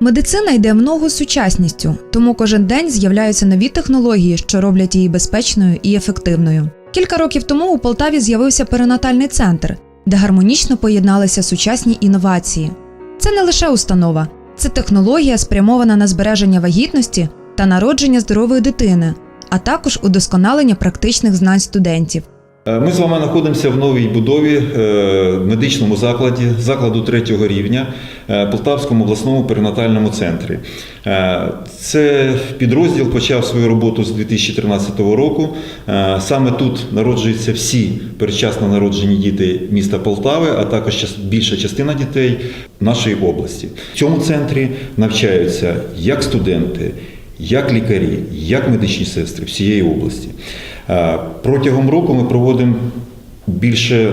Медицина йде в ногу з сучасністю, тому кожен день з'являються нові технології, що роблять її безпечною і ефективною. Кілька років тому у Полтаві з'явився перинатальний центр, де гармонічно поєдналися сучасні інновації. Це не лише установа, це технологія, спрямована на збереження вагітності та народження здорової дитини, а також удосконалення практичних знань студентів. Е, Ми з вами знаходимося в новій будові е, медичному закладі, закладу третього рівня е, Полтавському обласному перинатальному центрі. Це підрозділ почав свою роботу з 2013 року. Саме тут народжуються всі передчасно народжені діти міста Полтави, а також більша частина дітей нашої області. В цьому центрі навчаються як студенти, як лікарі, як медичні сестри всієї області. Е, Протягом року ми проводимо більше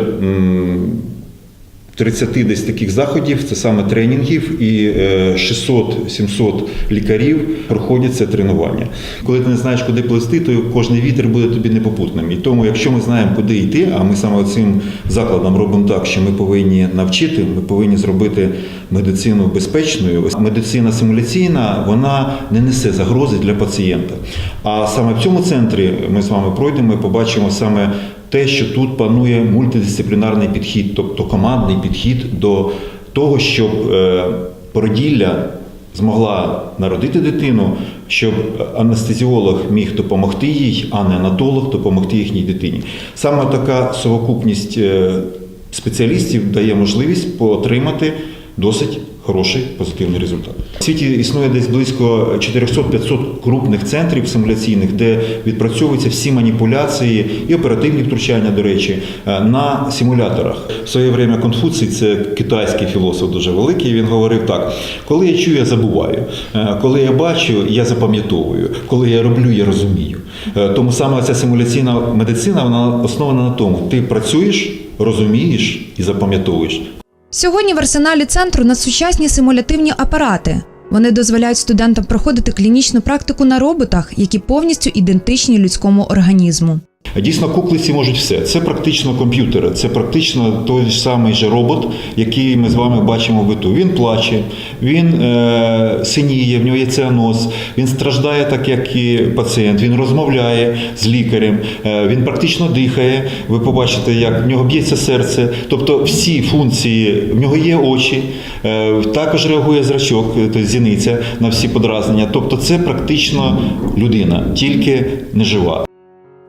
30 десь таких заходів, це саме тренінгів, і е, 600-700 лікарів проходять це тренування. Коли ти не знаєш, куди плести, то кожний вітер буде тобі непопутним. І тому, якщо ми знаємо, куди йти, а ми саме цим закладом робимо так, що ми повинні навчити, ми повинні зробити медицину безпечною. Медицина симуляційна вона не несе загрози для пацієнта. А саме в цьому центрі ми з вами пройдемо і побачимо саме те, що тут панує мультидисциплінарний підхід, тобто командний підхід до того, щоб е, породілля змогла народити дитину, щоб анестезіолог міг допомогти їй, а не анатолог допомогти їхній дитині. Саме така совокупність е, спеціалістів дає можливість отримати досить хороший позитивний результат. У світі існує десь близько 400-500 крупних центрів симуляційних, де відпрацьовуються всі маніпуляції і оперативні втручання, до речі, е, на симуляторах. В своє время Конфуцій, це китайський філософ дуже великий. Він говорив так: коли я чую, я забуваю. Е, Коли я бачу, я запам'ятовую. Коли я роблю, я розумію. Е, Тому саме ця симуляційна медицина вона основана на тому: ти працюєш, розумієш і запам'ятовуєш. Сьогодні в арсеналі центру надсучасні симулятивні апарати. Вони дозволяють студентам проходити клінічну практику на роботах, які повністю ідентичні людському організму. Дійсно, куклиці можуть все. Це практично комп'ютери, це практично той ж самий же робот, який ми з вами бачимо в биту. Він плаче, він е, синіє, в нього є цианоз, він страждає так, як і пацієнт, він розмовляє з лікарем, е, він практично дихає. Ви побачите, як в нього б'ється серце. Тобто всі функції, в нього є очі, е, також реагує зрачок, е, тобто зіниця на всі подразнення. Тобто це практично людина, тільки не жива.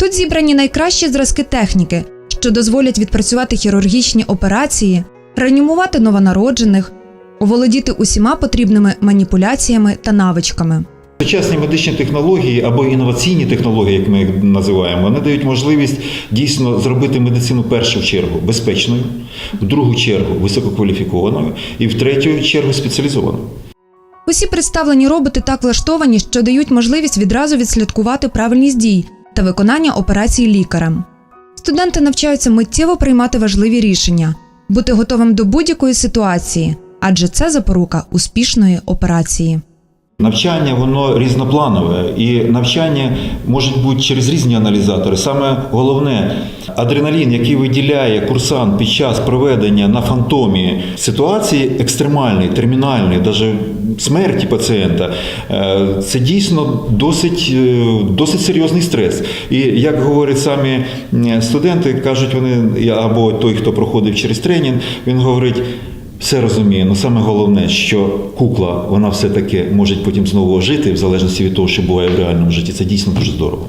Тут зібрані найкращі зразки техніки, що дозволять відпрацювати хірургічні операції, реанімувати новонароджених, оволодіти усіма потрібними маніпуляціями та навичками. Сучасні медичні технології або інноваційні технології, як ми їх називаємо, вони дають можливість дійсно зробити медицину першу чергу безпечною, в другу чергу висококваліфікованою і в третю чергу спеціалізованою. Усі представлені роботи так влаштовані, що дають можливість відразу відслідкувати правильність дій та виконання операцій лікарем. Студенти навчаються миттєво приймати важливі рішення, бути готовим до будь-якої ситуації, адже це запорука успішної операції. Навчання воно різнопланове, і навчання може бути через різні аналізатори. Саме головне адреналін, який виділяє курсант під час проведення на фантомі ситуації екстремальної, термінальної, навіть смерті пацієнта, е, це дійсно досить, е, досить серйозний стрес. І як говорять самі студенти, кажуть вони або той, хто проходив через тренінг, він говорить. Все розуміє, але саме головне, що кукла вона все таки може потім знову ожити, в залежності від того, що буває в реальному житті. Це дійсно дуже здорово.